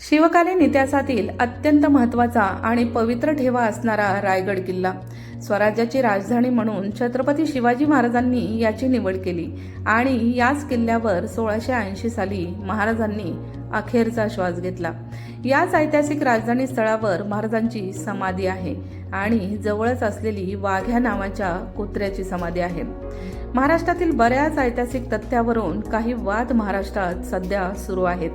शिवकालीन इतिहासातील अत्यंत महत्त्वाचा आणि पवित्र ठेवा असणारा रायगड किल्ला. स्वराज्याची राजधानी म्हणून छत्रपती शिवाजी महाराजांनी याची निवड केली आणि याच किल्ल्यावर सोळाशे ऐंशी साली महाराजांनी अखेरचा श्वास घेतला. याच ऐतिहासिक राजधानी स्थळावर महाराजांची समाधी आहे. आणि जवळच असलेली वाघ्या नावाच्या कुत्र्याची समाधी आहे. महाराष्ट्रातील बऱ्याच ऐतिहासिक तथ्यावरून काही वाद महाराष्ट्रात सध्या सुरू आहेत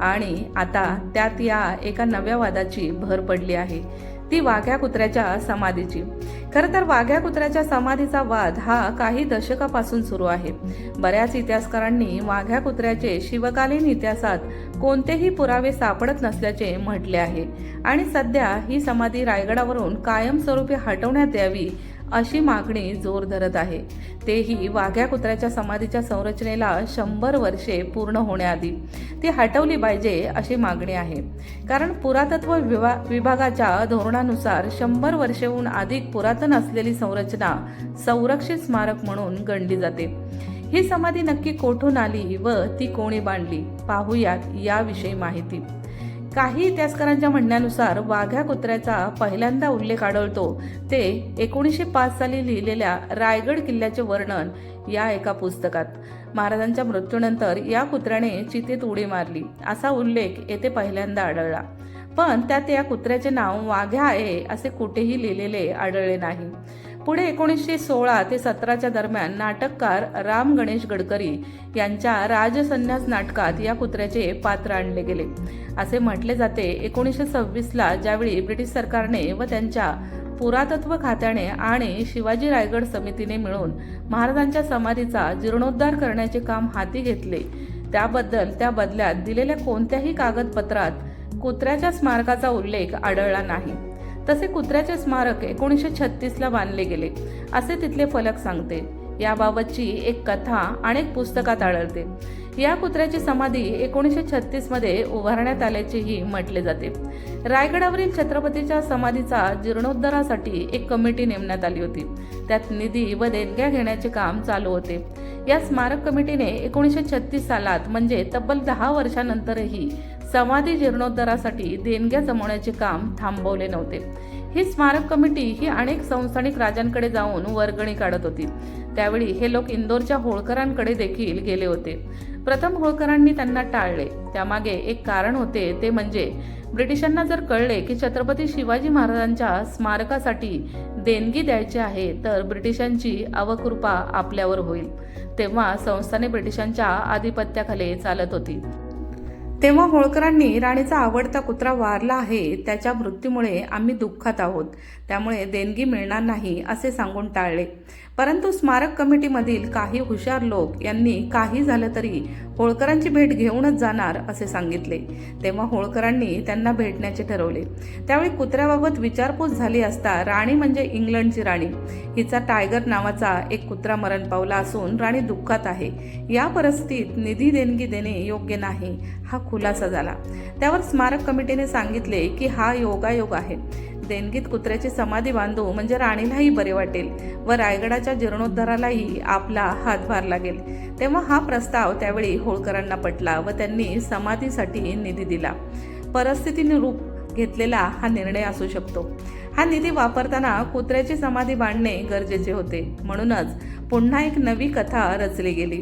आणि आता त्यात या एका नव्या वादाची भर पडली आहे. ती वाघ्या कुत्र्याच्या समाधीची. खरं तर वाघ्या कुत्र्याच्या समाधीचा वाद हा काही दशकापासून सुरू आहे. बऱ्याच इतिहासकारांनी वाघ्या कुत्र्याचे शिवकालीन इतिहासात कोणतेही पुरावे सापडत नसल्याचे म्हटले आहे. आणि सध्या ही समाधी रायगडावरून कायमस्वरूपी हटवण्यात यावी अशी मागणी जोर धरत आहे. तेही वाघ्या कुत्र्याच्या समाधीच्या संरचनेला शंभर वर्षे पूर्ण होण्याआधी. ती हटवली पाहिजे अशी मागणी आहे. कारण पुरातत्व विभा विभागाच्या धोरणानुसार शंभर वर्षेहून अधिक पुरातन असलेली संरचना संरक्षित स्मारक म्हणून गणली जाते. ही समाधी नक्की कोठून आली व ती कोणी बांधली? पाहूयात याविषयी माहिती. काही इतिहासकारांच्या म्हणण्यानुसार वाघ्या कुत्र्याचा पहिल्यांदा उल्लेख आढळतो. ते एकोणीसशे पाच साली लिहिलेल्या रायगड किल्ल्याचे वर्णन या एका पुस्तकात. महाराजांच्या मृत्यूनंतर या कुत्र्याने चितेत उडी मारली. असा उल्लेख येथे पहिल्यांदा आढळला. पण त्यात या कुत्र्याचे नाव वाघ्या आहे असे कुठेही लिहिलेले आढळले नाही. पुढे एकोणीसशे सोळा ते सतराच्या दरम्यान नाटककार राम गणेश गडकरी यांच्या राजसन्यास नाटकात या कुत्र्याचे पात्र आणले गेले. असे म्हटले जाते एकोणीसशे सव्वीसला ज्यावेळी ब्रिटिश सरकारने व त्यांच्या पुरातत्व खात्याने आणि शिवाजी रायगड समितीने मिळून महाराजांच्या समाधीचा जीर्णोद्धार करण्याचे काम हाती घेतले त्याबद्दल त्या बदल्यात दिलेल्या कोणत्याही कागदपत्रात कुत्र्याच्या स्मारकाचा उल्लेख आढळला नाही. तसे कुत्र्याचे स्मारक एकोणीसशे छत्तीसला बांधले गेले. असे तिथले फलक सांगते. याबाबतची एक कथा अनेक पुस्तकात आढळते. या कुत्र्याची समाधी एकोणीसशे छत्तीसमध्ये उभारण्यात आल्याचेही म्हटले जाते. रायगडावरील छत्रपतीच्या समाधीचा जीर्णोद्धारासाठी एक कमिटी नेमण्यात आली होती. त्यात निधी व देणग्या घेण्याचे काम चालू होते. या स्मारक कमिटीने एकोणीसशे छत्तीस सालात म्हणजे तब्बल दहा वर्षानंतरही समाधी जीर्णोद्धारासाठी देणग्या जमवण्याचे काम थांबवले नव्हते. ही स्मारक कमिटी ही अनेक संस्थानिक राजांकडे जाऊन वर्गणी काढत होती. त्यावेळी हे लोक इंदोरच्या होळकरांकडे देखील गेले होते. प्रथम होळकरांनी त्यांना टाळले. त्यामागे एक कारण होते ते म्हणजे ब्रिटिशांना जर कळले की छत्रपती शिवाजी महाराजांच्या स्मारकासाठी देणगी द्यायची आहे तर ब्रिटिशांची अवकृपा आपल्यावर होईल. तेव्हा संस्थाने ब्रिटिशांच्या आधिपत्याखाली चालत होती. तेव्हा होळकरांनी राणीचा आवडता कुत्रा वारला आहे त्याच्या मृत्यूमुळे आम्ही दुःखात आहोत. त्यामुळे देणगी मिळणार नाही असे सांगून टाळले. परंतु स्मारक कमिटीमधील काही हुशार लोक यांनी काही झालं तरी होळकरांची भेट घेऊनच जाणार असे सांगितले. तेव्हा होळकरांनी त्यांना भेटण्याचे ठरवले. त्यावेळी कुत्र्याबाबत विचारपूस झाली असता राणी म्हणजे इंग्लंडची राणी. हिचा टायगर नावाचा एक कुत्रा मरण पावला असून राणी दुःखात आहे. या परिस्थितीत निधी देणगी देणे योग्य नाही हा खुलासा झाला. त्यावर स्मारक कमिटीने सांगितले की हा योगायोग आहे. देणगीत कुत्र्याची समाधी बांधू म्हणजे राणीलाही बरे वाटेल व रायगडाच्या जीर्णोद्धारालाही आपला हातभार लागेल. तेव्हा हा प्रस्ताव त्यावेळी होळकरांना पटला व त्यांनी समाधीसाठी निधी दिला. परिस्थितीने रूप घेतलेला हा निर्णय असू शकतो. हा निधी वापरताना कुत्र्याची समाधी बांधणे गरजेचे होते. म्हणूनच पुन्हा एक नवी कथा रचली गेली.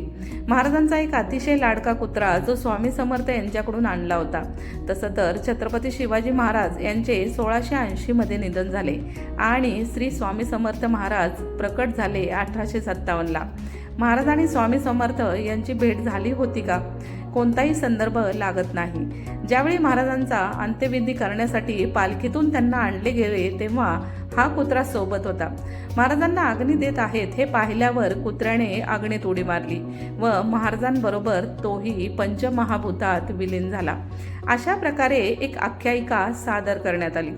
महाराजांचा एक अतिशय लाडका कुत्रा जो स्वामी समर्थ यांच्याकडून आणला होता. तसं तर छत्रपती शिवाजी महाराज यांचे सोळाशे ऐंशीमध्ये निधन झाले आणि श्री स्वामी समर्थ महाराज प्रकट झाले अठराशे सत्तावन्नला महाराज आणि स्वामी समर्थ यांची भेट झाली होती का? कोणताही संदर्भ लागत नाही. ज्यावेळी महाराजांचा अंत्यविधी करण्यासाठी पालखीतून त्यांना आणले गेले तेव्हा हा कुत्रा सोबत होता. महाराजांना अग्नी देत आहेत हे पाहिल्यावर कुत्र्याने अग्नीत उडी मारली व महाराजांबरोबर तोही पंचमहाभूतात विलीन झाला. अशा प्रकारे एक आख्यायिका सादर करण्यात आली.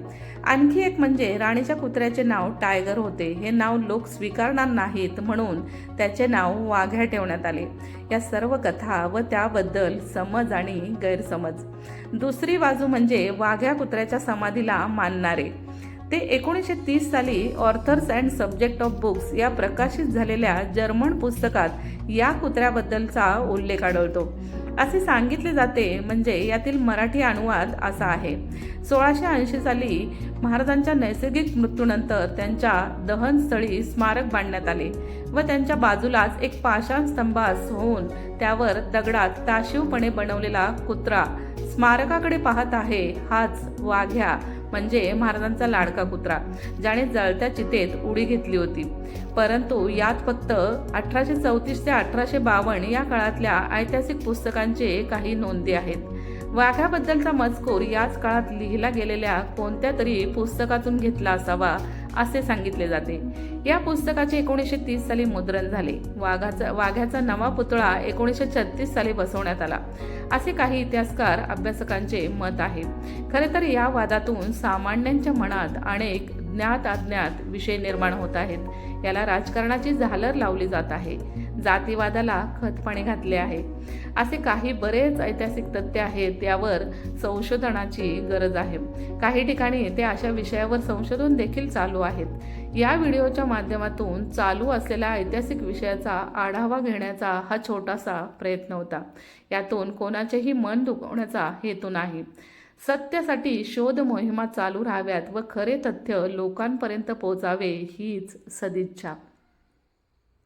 आणखी एक म्हणजे राणीच्या कुत्र्याचे नाव टायगर होते. हे नाव लोक स्वीकारणार नाहीत म्हणून त्याचे नाव वाघ्या ठेवण्यात आले. या सर्व कथा व त्याबद्दल समज आणि गैरसमज. दुसरी बाजू म्हणजे वाघ्या कुत्र्याच्या समाधीला मानणारे. ते एकोणीसशे तीस साली authors and subject of books या प्रकाशित झालेल्या जर्मन पुस्तकात या कुत्र्याबद्दलचा उल्लेख आढळतो. असे सांगितले जाते म्हणजे यातील मराठी अनुवाद असा आहे. सोळाशे ऐंशी साली महाराजांच्या नैसर्गिक मृत्यूनंतर त्यांच्या दहनस्थळी स्मारक बांधण्यात आले व त्यांच्या बाजूलाच एक पाषाण स्तंभास होऊन त्यावर दगडात ताशीवपणे बनवलेला कुत्रा स्मारकाकडे पाहत आहे हाच वाघ्या म्हणजे महाराजांचा लाडका कुत्रा ज्याने जळत्या चितेत उडी घेतली होती. परंतु यात फक्त अठराशे चौतीस ते अठराशे बावन्न या काळातल्या ऐतिहासिक पुस्तकांचे काही नोंदी आहेत. वाघ्याबद्दलचा मजकूर याच काळात लिहिला गेलेल्या कोणत्या तरी पुस्तकातून घेतला असावा असे सांगितले जाते. या पुस्तकाचे एकोणीसशे तीस साली मुद्रण झाले. वाघाचा वाघ्याचा नवा पुतळा एकोणीसशे छत्तीस साली बसवण्यात आला. असे काही इतिहासकार अभ्यासकांचे मत आहे. खरे तर या वादातून सामान्यांच्या मनात अनेक ज्ञात अज्ञात विषय निर्माण होत आहेत. याला राजकारणाची झालर लावली जात आहे. जातीवादाला खतपाणी घातले आहे. असे काही बरेच ऐतिहासिक तथ्य आहेत यावर संशोधनाची गरज आहे. काही ठिकाणी ते अशा विषयावर संशोधन देखील चालू आहेत. या व्हिडिओच्या माध्यमातून चालू असलेल्या ऐतिहासिक विषयाचा आढावा घेण्याचा हा छोटासा प्रयत्न होता. यातून कोणाचेही मन दुखवण्याचा हेतू नाही. सत्यासाठी शोध मोहिमा चालू राहाव्यात व खरे तथ्य लोकांपर्यंत पोहोचावे हीच सदिच्छा.